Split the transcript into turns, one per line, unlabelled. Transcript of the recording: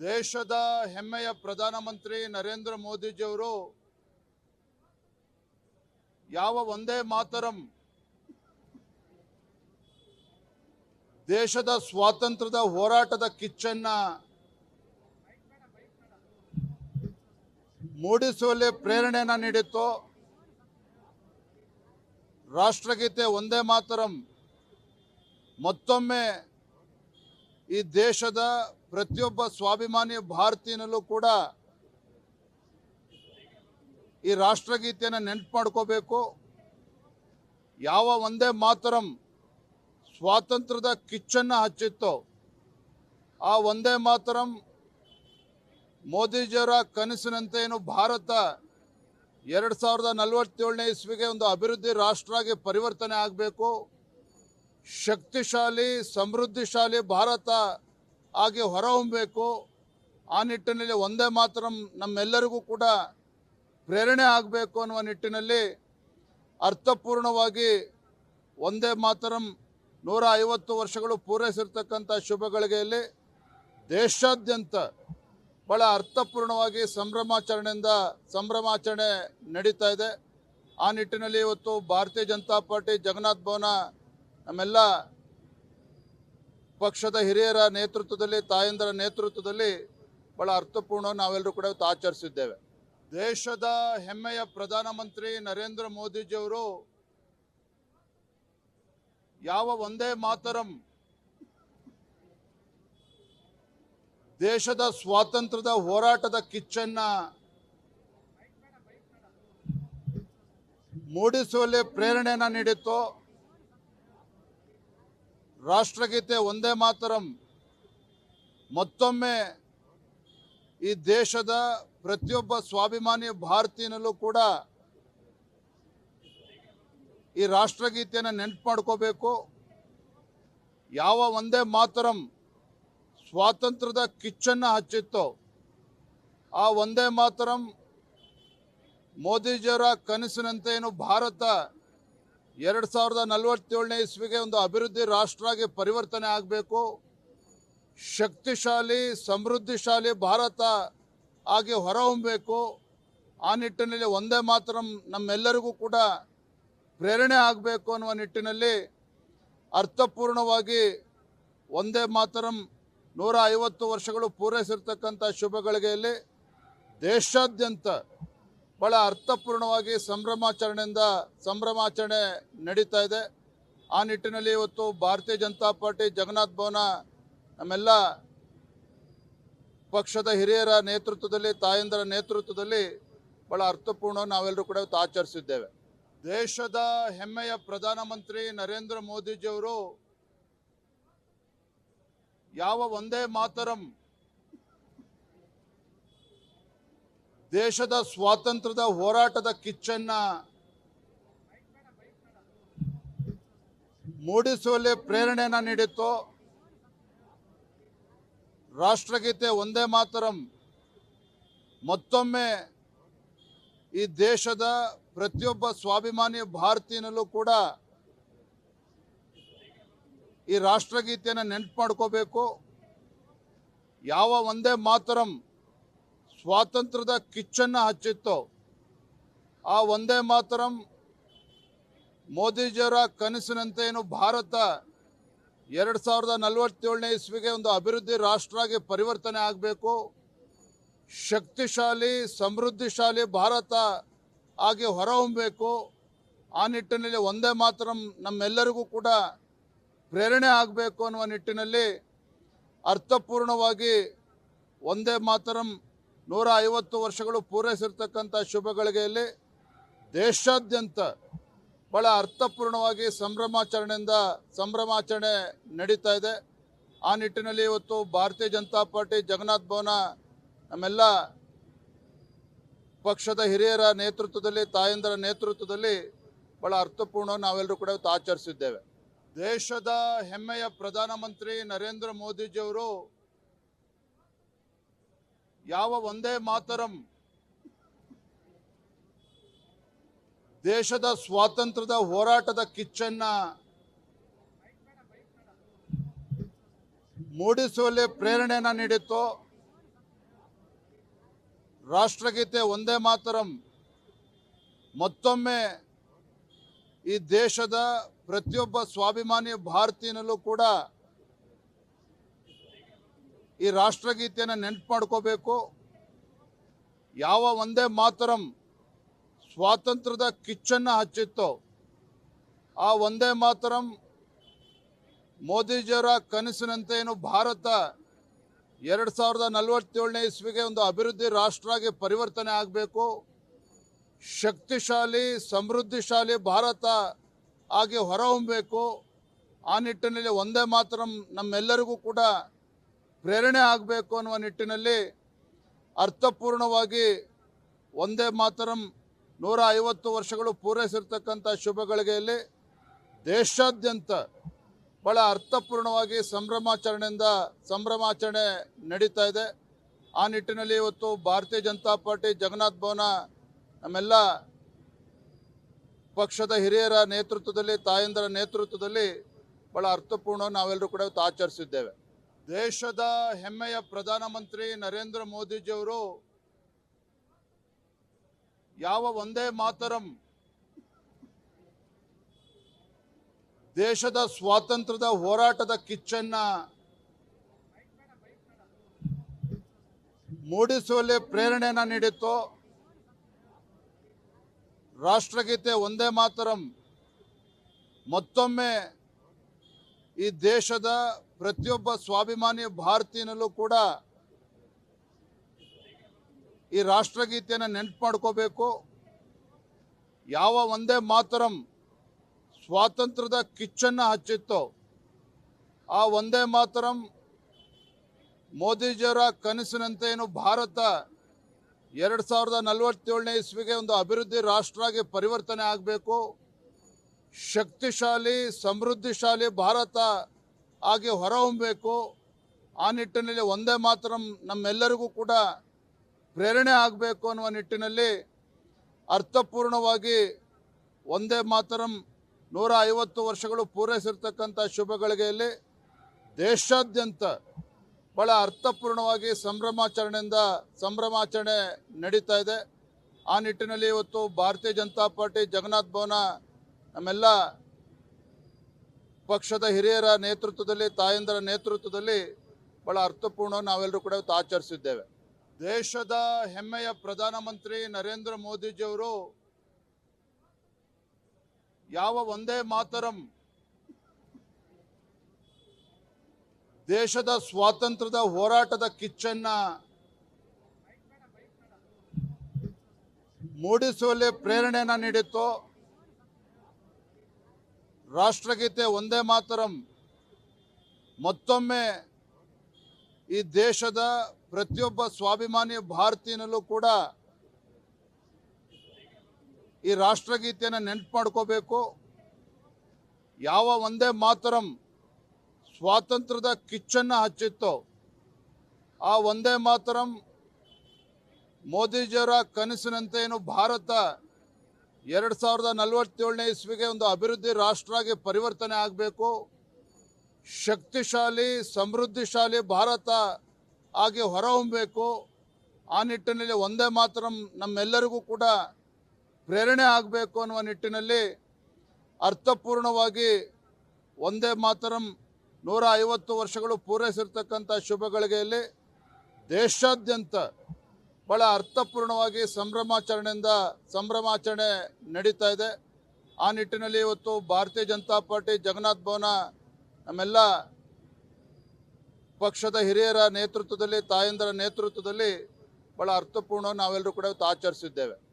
ದೇಶದ ಹೆಮ್ಮೆಯ ಪ್ರಧಾನಮಂತ್ರಿ ನರೇಂದ್ರ ಮೋದಿಜಿಯವರು ಯಾವ ಒಂದೇ ಮಾತರಂ ದೇಶದ ಸ್ವಾತಂತ್ರ್ಯದ ಹೋರಾಟದ ಕಿಚ್ಚನ್ನ ಮೂಡಿಸುವಲ್ಲಿ ಪ್ರೇರಣೆಯನ್ನ ನೀಡಿತ್ತು, ರಾಷ್ಟ್ರಗೀತೆ ಒಂದೇ ಮಾತರಂ, ಮತ್ತೊಮ್ಮೆ ಈ ದೇಶದ ಪ್ರತಿಯೊಬ್ಬ ಸ್ವಾಭಿಮಾನಿ ಭಾರತೀಯನಲ್ಲೂ ಕೂಡ ಈ ರಾಷ್ಟ್ರಗೀತೆಯನ್ನು ನೆನ್ಪು ಮಾಡ್ಕೋಬೇಕು. ಯಾವ ಒಂದೇ ಮಾತರಂ ಸ್ವಾತಂತ್ರ್ಯದ ಕಿಚ್ಚನ್ನು ಹಚ್ಚಿತ್ತೋ, ಆ ಒಂದೇ ಮಾತರಂ ಮೋದಿಜಿಯವರ ಕನಸಿನಂತೆ ಏನು ಭಾರತ ಎರಡು ಸಾವಿರದ ನಲವತ್ತೇಳನೇ ಇಸ್ವಿಗೆ ಒಂದು ಅಭಿವೃದ್ಧಿ ರಾಷ್ಟ್ರ ಆಗಿ ಪರಿವರ್ತನೆ ಆಗಬೇಕು. ಶಕ್ತಿಶಾಲಿ, ಸಮೃದ್ಧಿಶಾಲಿ ಭಾರತ ಆಗಿ ಹೊರಹೊಮ್ಮಬೇಕು ಆ ನಿಟ್ಟಿನಲ್ಲಿ ಒಂದೇ ಮಾತ್ರ ನಮ್ಮೆಲ್ಲರಿಗೂ ಕೂಡ ಪ್ರೇರಣೆ ಆಗಬೇಕು ಅನ್ನುವ ನಿಟ್ಟಿನಲ್ಲಿ ಅರ್ಥಪೂರ್ಣವಾಗಿ ಒಂದೇ ಮಾತರಂ ನೂರ ಐವತ್ತು ವರ್ಷಗಳು ಪೂರೈಸಿರ್ತಕ್ಕಂಥ ಶುಭ ಗಳಿಗೆಯಲ್ಲಿ ದೇಶಾದ್ಯಂತ ಬಹಳ ಅರ್ಥಪೂರ್ಣವಾಗಿ ಸಂಭ್ರಮಾಚರಣೆಯಿಂದ ಸಂಭ್ರಮಾಚರಣೆ ನಡೀತಾ ಇದೆ. ಆ ನಿಟ್ಟಿನಲ್ಲಿ ಇವತ್ತು ಭಾರತೀಯ ಜನತಾ ಪಾರ್ಟಿ, ಜಗನ್ನಾಥ್ ಭವನ, ನಮ್ಮೆಲ್ಲ ಪಕ್ಷದ ಹಿರಿಯರ ನೇತೃತ್ವದಲ್ಲಿ, ತಾಯಂದರ ನೇತೃತ್ವದಲ್ಲಿ ಬಹಳ ಅರ್ಥಪೂರ್ಣ ನಾವೆಲ್ಲರೂ ಕೂಡ ಆಚರಿಸಿದ್ದೇವೆ. ದೇಶದ ಹೆಮ್ಮೆಯ ಪ್ರಧಾನಮಂತ್ರಿ ನರೇಂದ್ರ ಮೋದಿಜಿಯವರು ಯಾವ ಒಂದೇ ಮಾತರಂ ದೇಶದ ಸ್ವಾತಂತ್ರ್ಯದ ಹೋರಾಟದ ಕಿಚ್ಚನ್ನ ಮೂಡಿಸುವಲ್ಲಿ ಪ್ರೇರಣೆಯನ್ನು ನೀಡಿತ್ತು ರಾಷ್ಟ್ರಗೀತೆ ಒಂದೇ ಮಾತರಂ. ಮತ್ತೊಮ್ಮೆ ಈ ದೇಶದ ಪ್ರತಿಯೊಬ್ಬ ಸ್ವಾಭಿಮಾನಿ ಭಾರತೀಯನಲ್ಲೂ ಕೂಡ ಈ ರಾಷ್ಟ್ರಗೀತೆಯನ್ನು ನೆನ್ಪು ಮಾಡ್ಕೋಬೇಕು. ಯಾವ ಒಂದೇ ಮಾತರಂ ಸ್ವಾತಂತ್ರ್ಯದ ಕಿಚ್ಚನ್ನು ಹಚ್ಚಿತ್ತೋ, ಆ ಒಂದೇ ಮಾತರಂ ಮೋದಿಜಿಯವರ ಕನಸಿನಂತೆ ಏನು ಭಾರತ ಎರಡು ಸಾವಿರದ ನಲವತ್ತೇಳನೇ ಇಸ್ವಿಗೆ ಒಂದು ಅಭಿವೃದ್ಧಿ ರಾಷ್ಟ್ರ ಆಗಿ ಪರಿವರ್ತನೆ ಆಗಬೇಕು. ಶಕ್ತಿಶಾಲಿ, ಸಮೃದ್ಧಿಶಾಲಿ ಭಾರತ ಆಗಿ ಹೊರಹೊಮ್ಮಬೇಕು ಆ ನಿಟ್ಟಿನಲ್ಲಿ ಒಂದೇ ಮಾತ್ರ ನಮ್ಮೆಲ್ಲರಿಗೂ ಕೂಡ ಪ್ರೇರಣೆ ಆಗಬೇಕು ಅನ್ನುವ ನಿಟ್ಟಿನಲ್ಲಿ ಅರ್ಥಪೂರ್ಣವಾಗಿ ಒಂದೇ ಮಾತರಂ ನೂರ ಐವತ್ತು ವರ್ಷಗಳು ಪೂರೈಸಿರ್ತಕ್ಕಂಥ ಶುಭಗಳಿಗೆಯಲ್ಲಿ ದೇಶಾದ್ಯಂತ ಬಹಳ ಅರ್ಥಪೂರ್ಣವಾಗಿ ಸಂಭ್ರಮಾಚರಣೆಯಿಂದ ಸಂಭ್ರಮಾಚರಣೆ ನಡೀತಾ ಇದೆ. ಆ ನಿಟ್ಟಿನಲ್ಲಿ ಇವತ್ತು ಭಾರತೀಯ ಜನತಾ ಪಾರ್ಟಿ, ಜಗನ್ನಾಥ್ ಭವನ, ನಮ್ಮೆಲ್ಲ ಪಕ್ಷದ ಹಿರಿಯರ ನೇತೃತ್ವದಲ್ಲಿ, ತಾಯಂದರ ನೇತೃತ್ವದಲ್ಲಿ ಬಹಳ ಅರ್ಥಪೂರ್ಣ ನಾವೆಲ್ಲರೂ ಕೂಡ ಇವತ್ತು ಆಚರಿಸಿದ್ದೇವೆ. ದೇಶದ ಹೆಮ್ಮೆಯ ಪ್ರಧಾನಮಂತ್ರಿ ನರೇಂದ್ರ ಮೋದಿಜಿಯವರು ಯಾವ ಒಂದೇ ಮಾತರಂ ದೇಶದ ಸ್ವಾತಂತ್ರ್ಯದ ಹೋರಾಟದ ಕಿಚ್ಚನ್ನ ಮೂಡಿಸುವಲ್ಲಿ ಪ್ರೇರಣೆಯನ್ನು ನೀಡಿತ್ತು. ರಾಷ್ಟ್ರಗೀತೆ ಒಂದೇ ಮಾತರಂ. ಮತ್ತೊಮ್ಮೆ ಈ ದೇಶದ ಪ್ರತಿಯೊಬ್ಬ ಸ್ವಾಭಿಮಾನಿ ಭಾರತೀಯನಲ್ಲೂ ಕೂಡ ಈ ರಾಷ್ಟ್ರಗೀತೆಯನ್ನು ನೆನ್ಪು ಮಾಡ್ಕೋಬೇಕು. ಯಾವ ಒಂದೇ ಮಾತರಂ ಸ್ವಾತಂತ್ರ್ಯದ ಕಿಚ್ಚನ್ನು ಹಚ್ಚಿತ್ತು. ಆ ಒಂದೇ ಮಾತರಂ ಮೋದಿಜಿಯವರ ಕನಸಿನಂತೆ ಏನು ಭಾರತ ಎರಡು ಸಾವಿರದ ನಲವತ್ತೇಳನೇ ಇಸ್ವಿಗೆ ಒಂದು ಅಭಿವೃದ್ಧಿ ರಾಷ್ಟ್ರ ಆಗಿ ಪರಿವರ್ತನೆ ಆಗಬೇಕು. ಶಕ್ತಿಶಾಲಿ, ಸಮೃದ್ಧಿಶಾಲಿ ಭಾರತ ಆಗಿ ಹೊರಹೊಮ್ಮಬೇಕು ಆ ನಿಟ್ಟಿನಲ್ಲಿ ಒಂದೇ ಮಾತರಂ ನಮ್ಮೆಲ್ಲರಿಗೂ ಕೂಡ ಪ್ರೇರಣೆ ಆಗಬೇಕು ಅನ್ನುವ ನಿಟ್ಟಿನಲ್ಲಿ ಅರ್ಥಪೂರ್ಣವಾಗಿ ಒಂದೇ ಮಾತರಂ ನೂರ ಐವತ್ತು ವರ್ಷಗಳು ಪೂರೈಸಿರ್ತಕ್ಕಂಥ ಶುಭಗಳಿಗೆಯಲ್ಲಿ ದೇಶಾದ್ಯಂತ ಬಹಳ ಅರ್ಥಪೂರ್ಣವಾಗಿ ಸಂಭ್ರಮಾಚರಣೆಯಿಂದ ಸಂಭ್ರಮಾಚರಣೆ ನಡೀತಾ ಇದೆ. ಆ ನಿಟ್ಟಿನಲ್ಲಿ ಇವತ್ತು ಭಾರತೀಯ ಜನತಾ ಪಾರ್ಟಿ ಜಗನ್ನಾಥ್ ಭವನ ನಮ್ಮೆಲ್ಲ ಪಕ್ಷದ ಹಿರಿಯರ ನೇತೃತ್ವದಲ್ಲಿ, ತಾಯಂದರ ನೇತೃತ್ವದಲ್ಲಿ ಬಹಳ ಅರ್ಥಪೂರ್ಣ ನಾವೆಲ್ಲರೂ ಕೂಡ ಇವತ್ತು ಆಚರಿಸಿದ್ದೇವೆ. ದೇಶದ ಹೆಮ್ಮೆಯ ಪ್ರಧಾನಮಂತ್ರಿ ನರೇಂದ್ರ ಮೋದಿಜಿಯವರು ಯಾವ ಒಂದೇ ಮಾತರಂ. ದೇಶದ ಸ್ವಾತಂತ್ರ್ಯದ ಹೋರಾಟದ ಕಿಚ್ಚನ್ನ ಮೂಡಿಸುವಲ್ಲಿ ಪ್ರೇರಣೆಯನ್ನ ನೀಡಿತ್ತು. ರಾಷ್ಟ್ರಗೀತೆ ಒಂದೇ ಮಾತರಂ. ಮತ್ತೊಮ್ಮೆ ಈ ದೇಶದ ಪ್ರತಿಯೊಬ್ಬ ಸ್ವಾಭಿಮಾನಿ ಭಾರತೀಯನಲ್ಲೂ ಕೂಡ ಈ ರಾಷ್ಟ್ರಗೀತೆಯನ್ನು ನೆನಪು ಮಾಡ್ಕೋಬೇಕು. ಯಾವ ಒಂದೇ ಮಾತರಂ ಸ್ವಾತಂತ್ರ್ಯದ ಕಿಚ್ಚನ್ನು ಹಚ್ಚಿತ್ತೋ, ಆ ಒಂದೇ ಮಾತರಂ ಮೋದಿಜಿಯವರ ಕನಸಿನಂತೆ ಏನು ಭಾರತ ಎರಡು ಸಾವಿರದ ನಲವತ್ತೇಳನೇ ಇಸ್ವಿಗೆ ಒಂದು ಅಭಿವೃದ್ಧಿ ರಾಷ್ಟ್ರ ಆಗಿ ಪರಿವರ್ತನೆ ಆಗಬೇಕು. ಶಕ್ತಿಶಾಲಿ, ಸಮೃದ್ಧಿಶಾಲಿ ಭಾರತ ಆಗಿ ಹೊರಹೊಮ್ಮಬೇಕು ಆ ನಿಟ್ಟಿನಲ್ಲಿ ಒಂದೇ ಮಾತ್ರ ನಮ್ಮೆಲ್ಲರಿಗೂ ಕೂಡ ಪ್ರೇರಣೆ ಆಗಬೇಕು ಅನ್ನುವ ನಿಟ್ಟಿನಲ್ಲಿ ಅರ್ಥಪೂರ್ಣವಾಗಿ ಒಂದೇ ಮಾತರಂ ನೂರ ಐವತ್ತು ವರ್ಷಗಳು ಪೂರೈಸಿರ್ತಕ್ಕಂಥ ಶುಭ ಗಳಿಗೆಯಲ್ಲಿ ದೇಶಾದ್ಯಂತ ಬಹಳ ಅರ್ಥಪೂರ್ಣವಾಗಿ ಸಂಭ್ರಮಾಚರಣೆಯಿಂದ ಸಂಭ್ರಮಾಚರಣೆ ನಡೀತಾ ಇದೆ. ಆ ನಿಟ್ಟಿನಲ್ಲಿ ಇವತ್ತು ಭಾರತೀಯ ಜನತಾ ಪಾರ್ಟಿ ಜಗನ್ನಾಥ್ ಭವನ ನಮ್ಮೆಲ್ಲ ಪಕ್ಷದ ಹಿರಿಯರ ನೇತೃತ್ವದಲ್ಲಿ, ತಾಯಂದರ ನೇತೃತ್ವದಲ್ಲಿ ಬಹಳ ಅರ್ಥಪೂರ್ಣ ನಾವೆಲ್ಲರೂ ಕೂಡ ಇವತ್ತು ಆಚರಿಸಿದ್ದೇವೆ. ದೇಶದ ಹೆಮ್ಮೆಯ ಪ್ರಧಾನಮಂತ್ರಿ ನರೇಂದ್ರ ಮೋದಿಜಿಯವರು ಯಾವ ಒಂದೇ ಮಾತರಂ ದೇಶದ ಸ್ವಾತಂತ್ರ್ಯದ ಹೋರಾಟದ ಕಿಚ್ಚನ್ನ ಮೂಡಿಸುವಲ್ಲಿ ಪ್ರೇರಣೆಯನ್ನು ನೀಡಿತ್ತು, ರಾಷ್ಟ್ರಗೀತೆ ಒಂದೇ ಮಾತರಂ, ಮತ್ತೊಮ್ಮೆ ಈ ದೇಶದ ಪ್ರತಿಯೊಬ್ಬ ಸ್ವಾಭಿಮಾನಿ ಭಾರತೀಯನಲ್ಲೂ ಕೂಡ ಈ ರಾಷ್ಟ್ರಗೀತೆಯನ್ನು ನೆನಪು ಮಾಡ್ಕೋಬೇಕು. ಯಾವ ಒಂದೇ ಮಾತರಂ ಸ್ವಾತಂತ್ರ್ಯದ ಕಿಚ್ಚನ್ನು ಹಚ್ಚಿತ್ತೋ, ಆ ಒಂದೇ ಮಾತರಂ ಮೋದಿಜಿಯವರ ಕನಸಿನಂತೆ ಏನು ಭಾರತ ಎರಡು ಸಾವಿರದ ನಲವತ್ತೇಳನೇ ಇಸ್ವಿಗೆ ಒಂದು ಅಭಿವೃದ್ಧಿ ರಾಷ್ಟ್ರ ಆಗಿ ಪರಿವರ್ತನೆ ಆಗಬೇಕು. ಶಕ್ತಿಶಾಲಿ, ಸಮೃದ್ಧಿಶಾಲಿ ಭಾರತ ಆಗಿ ಹೊರಹೊಮ್ಮಬೇಕು ಆ ನಿಟ್ಟಿನಲ್ಲಿ ಒಂದೇ ಮಾತ್ರ ನಮ್ಮೆಲ್ಲರಿಗೂ ಕೂಡ ಪ್ರೇರಣೆ ಆಗಬೇಕು ಅನ್ನುವ ನಿಟ್ಟಿನಲ್ಲಿ ಅರ್ಥಪೂರ್ಣವಾಗಿ ಒಂದೇ ಮಾತರಂ ನೂರ ಐವತ್ತು ವರ್ಷಗಳು ಪೂರೈಸಿರ್ತಕ್ಕಂಥ ಶುಭ ಗಳಿಗೆಯಲ್ಲಿ ದೇಶಾದ್ಯಂತ ಬಹಳ ಅರ್ಥಪೂರ್ಣವಾಗಿ ಸಂಭ್ರಮಾಚರಣೆಯಿಂದ ಸಂಭ್ರಮಾಚರಣೆ ನಡೀತಾ ಇದೆ. ಆ ನಿಟ್ಟಿನಲ್ಲಿ ಇವತ್ತು ಭಾರತೀಯ ಜನತಾ ಪಾರ್ಟಿ, ಜಗನ್ನಾಥ್ ಭವನ, ನಮ್ಮೆಲ್ಲ ಪಕ್ಷದ ಹಿರಿಯರ ನೇತೃತ್ವದಲ್ಲಿ, ತಾಯಂದರ ನೇತೃತ್ವದಲ್ಲಿ ಬಹಳ ಅರ್ಥಪೂರ್ಣ ನಾವೆಲ್ಲರೂ ಕೂಡ ಇವತ್ತು ಆಚರಿಸಿದ್ದೇವೆ. ದೇಶದ ಹೆಮ್ಮೆಯ ಪ್ರಧಾನಮಂತ್ರಿ ನರೇಂದ್ರ ಮೋದಿಜಿಯವರು ಯಾವ ಒಂದೇ ಮಾತರಂ ದೇಶದ ಸ್ವಾತಂತ್ರ್ಯದ ಹೋರಾಟದ ಕಿಚ್ಚನ್ನ ಮೂಡಿಸುವಲ್ಲಿ ಪ್ರೇರಣೆಯನ್ನು ನೀಡಿತ್ತು ರಾಷ್ಟ್ರಗೀತೆ ಒಂದೇ ಮಾತರಂ. ಮತ್ತೊಮ್ಮೆ ಈ ದೇಶದ ಪ್ರತಿಯೊಬ್ಬ ಸ್ವಾಭಿಮಾನಿ ಭಾರತೀಯನಲ್ಲೂ ಕೂಡ ಈ ರಾಷ್ಟ್ರಗೀತೆಯನ್ನು ನೆನಪು ಮಾಡ್ಕೋಬೇಕು. ಯಾವ ಒಂದೇ ಮಾತರಂ ಸ್ವಾತಂತ್ರ್ಯದ ಕಿಚ್ಚನ್ನು ಹಚ್ಚಿತ್ತು ಆ ಒಂದೇ ಮಾತರಂ ಮೋದಿಜಿಯವರ ಕನಸಿನಂತೆ ಏನು ಭಾರತ ಎರಡು ಸಾವಿರದ ನಲವತ್ತೇಳನೇ ಇಸ್ವಿಗೆ ಒಂದು ಅಭಿವೃದ್ಧಿ ರಾಷ್ಟ್ರ ಆಗಿ ಪರಿವರ್ತನೆ ಆಗಬೇಕು. ಶಕ್ತಿಶಾಲಿ, ಸಮೃದ್ಧಿಶಾಲಿ ಭಾರತ ಆಗಿ ಹೊರಹೊಮ್ಮಬೇಕು ಆ ನಿಟ್ಟಿನಲ್ಲಿ ಒಂದೇ ಮಾತ್ರ ನಮ್ಮೆಲ್ಲರಿಗೂ ಕೂಡ ಪ್ರೇರಣೆ ಆಗಬೇಕು ಅನ್ನುವ ನಿಟ್ಟಿನಲ್ಲಿ ಅರ್ಥಪೂರ್ಣವಾಗಿ ಒಂದೇ ಮಾತರಂ ನೂರ ಐವತ್ತು ವರ್ಷಗಳು ಪೂರೈಸಿರ್ತಕ್ಕಂಥ ಶುಭಗಳಿಗೆಯಲ್ಲಿ ದೇಶಾದ್ಯಂತ ಬಹಳ ಅರ್ಥಪೂರ್ಣವಾಗಿ ಸಂಭ್ರಮಾಚರಣೆಯಿಂದ ಸಂಭ್ರಮಾಚರಣೆ ನಡೀತಾ ಇದೆ. ಆ ನಿಟ್ಟಿನಲ್ಲಿ ಇವತ್ತು ಭಾರತೀಯ ಜನತಾ ಪಾರ್ಟಿ, ಜಗನ್ನಾಥ್ ಭವನ, ನಮ್ಮೆಲ್ಲ ಪಕ್ಷದ ಹಿರಿಯರ ನೇತೃತ್ವದಲ್ಲಿ, ತಾಯಂದರ ನೇತೃತ್ವದಲ್ಲಿ ಬಹಳ ಅರ್ಥಪೂರ್ಣ ನಾವೆಲ್ಲರೂ ಕೂಡ ಇವತ್ತು ಆಚರಿಸಿದ್ದೇವೆ.